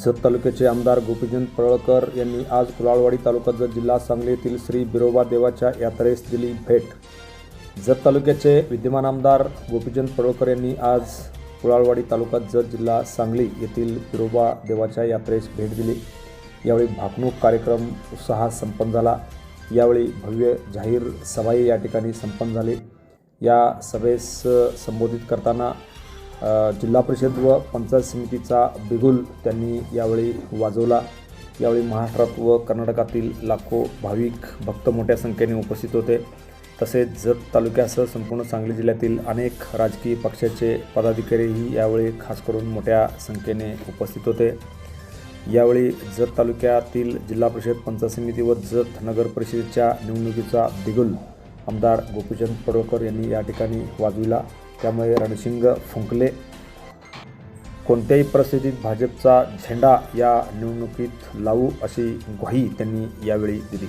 जत तालुक्याचे आमदार गोपीचंद पडळकर यांनी आज कुलाळवाडी तालुका जत जिल्हा सांगली येथील श्री बिरोबा देवाच्या यात्रेस दिली भेट. जत तालुक्याचे विद्यमान आमदार गोपीचंद पडळकर यांनी आज कुलाळवाडी तालुका जत जिल्हा सांगली येथील बिरोबा देवाच्या यात्रेस भेट दिली. यावेळी भाकणूक कार्यक्रम उत्साहात संपन्न झाला. यावेळी भव्य जाहीर सभाही या ठिकाणी संपन्न झाली. या सभेस संबोधित करताना जिल्हा परिषद व पंचायत समितीचा बिगुल त्यांनी यावेळी वाजवला. यावेळी महाराष्ट्रात व कर्नाटकातील लाखो भाविक भक्त मोठ्या संख्येने उपस्थित होते. तसेच जत तालुक्यासह संपूर्ण सांगली जिल्ह्यातील अनेक राजकीय पक्षाचे पदाधिकारीही यावेळी खास करून मोठ्या संख्येने उपस्थित होते. यावेळी जत तालुक्यातील जिल्हा परिषद पंचायत समिती व जत नगर परिषदेच्या निवडणुकीचा बिगुल आमदार गोपीचंद पडळकर यांनी या ठिकाणी वाजविला. त्यामुळे रणशिंग फुंकले. कोणत्याही परिस्थितीत भाजपचा झेंडा या निवडणुकीत लावू अशी ग्वाही त्यांनी यावेळी दिली.